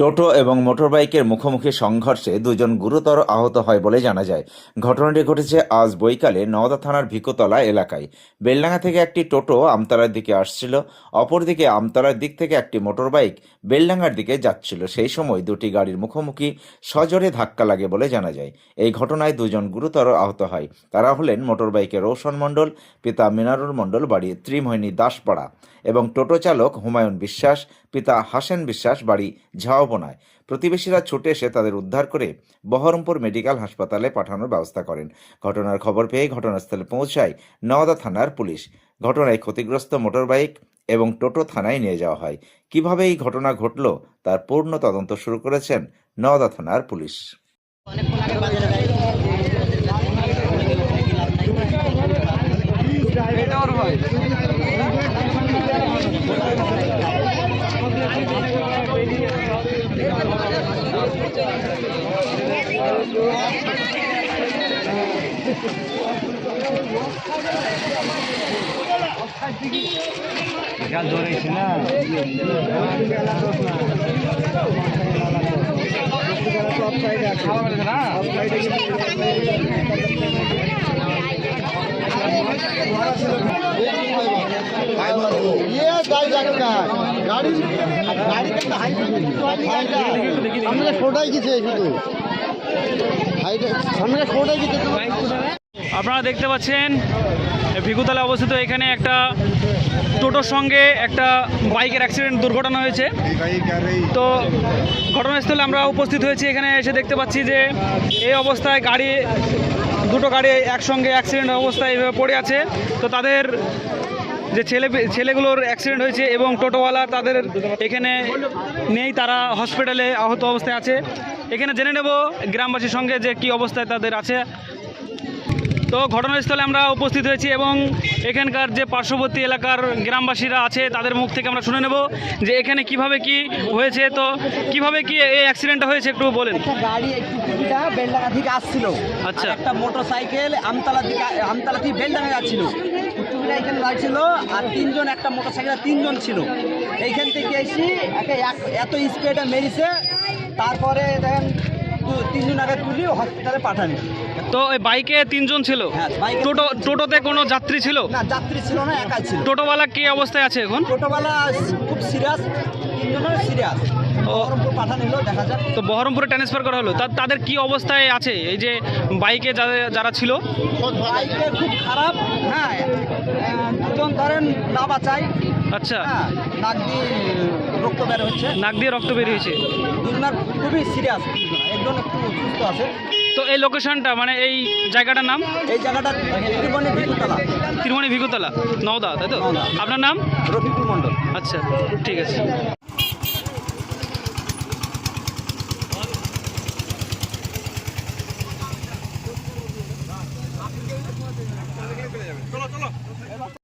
টোটো এবং মোটরবাইকের মুখোমুখি সংঘর্ষে দুজন গুরুতর আহত হয় বলে জানা যায়। ঘটনাটি ঘটেছে আজ বৈকালে নওদা থানার ভিকোতলা এলাকায়। বেলডাঙ্গা থেকে একটি টোটো আমতলার দিকে আসছিল, অপরদিকে আমতলার দিক থেকে একটি মোটরবাইক বেলডাঙ্গার দিকে যাচ্ছিল। সেই সময় দুটি গাড়ির মুখোমুখি সজোরে ধাক্কা লাগে বলে জানা যায়। এই ঘটনায় দুজন গুরুতর আহত হয়। তারা হলেন মোটরবাইকের রৌশন মণ্ডল, পিতা মিনারুল মণ্ডল বাড়ি ত্রিমোহিনী দাসপাড়া এবং টোটো চালক হুমায়ুন বিশ্বাস, পিতা হাসেন বিশ্বাস, বাড়ি ঝাওবনায় প্রতিবেশীরা ছুটে এসে তাদের উদ্ধার করে বহরমপুর মেডিকেল হাসপাতালে পাঠানোর ব্যবস্থা করেন। ঘটনার খবর পেয়ে ঘটনাস্থলে পৌঁছায় নওদা থানার পুলিশ। ঘটনায় ক্ষতিগ্রস্ত মোটরবাইক এবং টোটো থানায় নিয়ে যাওয়া হয়। কীভাবে এই ঘটনা ঘটল তার পূর্ণ তদন্ত শুরু করেছেন নওদা থানার পুলিশ। গাল ধরেছি না। না ये गाड़ी একটা গাড়ি গাড়ি একটা সামনে ছোটাই গেছে শুধু হাইটে সামনে ছোটাই গেছে আপনারা দেখতে পাচ্ছেন ভিগুতলা অবস্থিত এখানে একটা টোটোর সঙ্গে একটা বাইকের অ্যাক্সিডেন্ট দুর্ঘটনা হয়েছে তো ঘটনাস্থলে আমরা উপস্থিত হয়েছি এখানে এসে দেখতে পাচ্ছি যে এই অবস্থায় গাড়ি দুটো গাড়ি একসঙ্গে অ্যাক্সিডেন্ট অবস্থায় এভাবে পড়ে আছে তো তাদের যে ছেলে ছেলেগুলোর অ্যাক্সিডেন্ট হয়েছে এবং টোটোওয়ালা তাদের এখানে নেই তারা হসপিটালে আহত অবস্থায় আছে। এখানে জেনে নেব গ্রামবাসীর সঙ্গে যে কি অবস্থায় তাদের আছে। তো ঘটনাস্থলে আমরা উপস্থিত হয়েছি এবং এখানকার যে পার্শ্ববর্তী এলাকার গ্রামবাসীরা আছে তাদের মুখ থেকে আমরা শুনে নেব যে এখানে কীভাবে কি হয়েছে। তো কীভাবে কি এই অ্যাক্সিডেন্টটা হয়েছে একটু বলেন। গাড়ি বেলডাঙ্গা থেকে আসছিল। আচ্ছা। একটা মোটর সাইকেল আমতলা থেকে আমতলা থেকে বেলডাঙ্গা যাচ্ছিল। টুকটুকিটা এখানে লাগছিল আর তিনজন একটা মোটর সাইকেল তিনজন ছিল। এইখান থেকে এসে একে এত স্পিডে মেরেছে তারপরে দেখেন তিনজন আগে তুলি হসপিটালে পাঠানি তো এই বাইকে তিনজন ছিল? হ্যাঁ, টোটো টোটোতে কোনো যাত্রী ছিল? না যাত্রী ছিল না একাই ছিল। টোটোওয়ালা কি অবস্থায় আছে এখন? টোটোওয়ালা খুব সিরিয়াস তিনজনের সিরিয়াস তো বহরমপুরে ট্রান্সফার করা হলো। তাদের কি অবস্থায় আছে? এই যে বাইকে যারা- যারা ছিল? বাইকে খুব খারাপ হ্যাঁ দুজন ধরেন না বাঁচাই। আচ্ছা। হ্যাঁ নাক দিয়ে রক্ত বের হচ্ছে। নাক দিয়ে রক্ত বেরিয়েছে দুজনের খুবই সিরিয়াস একজন একটু সুস্থ আছে। তো এই লোকেশনটা মানে এই জায়গাটার নাম? এই জায়গাটা ত্রিবণী বিকুতলা তিরমণি ভিগুতলা নওদা তাই তো। আপনার নাম? রফিকুল মণ্ডল। আচ্ছা ঠিক আছে। 走了走了。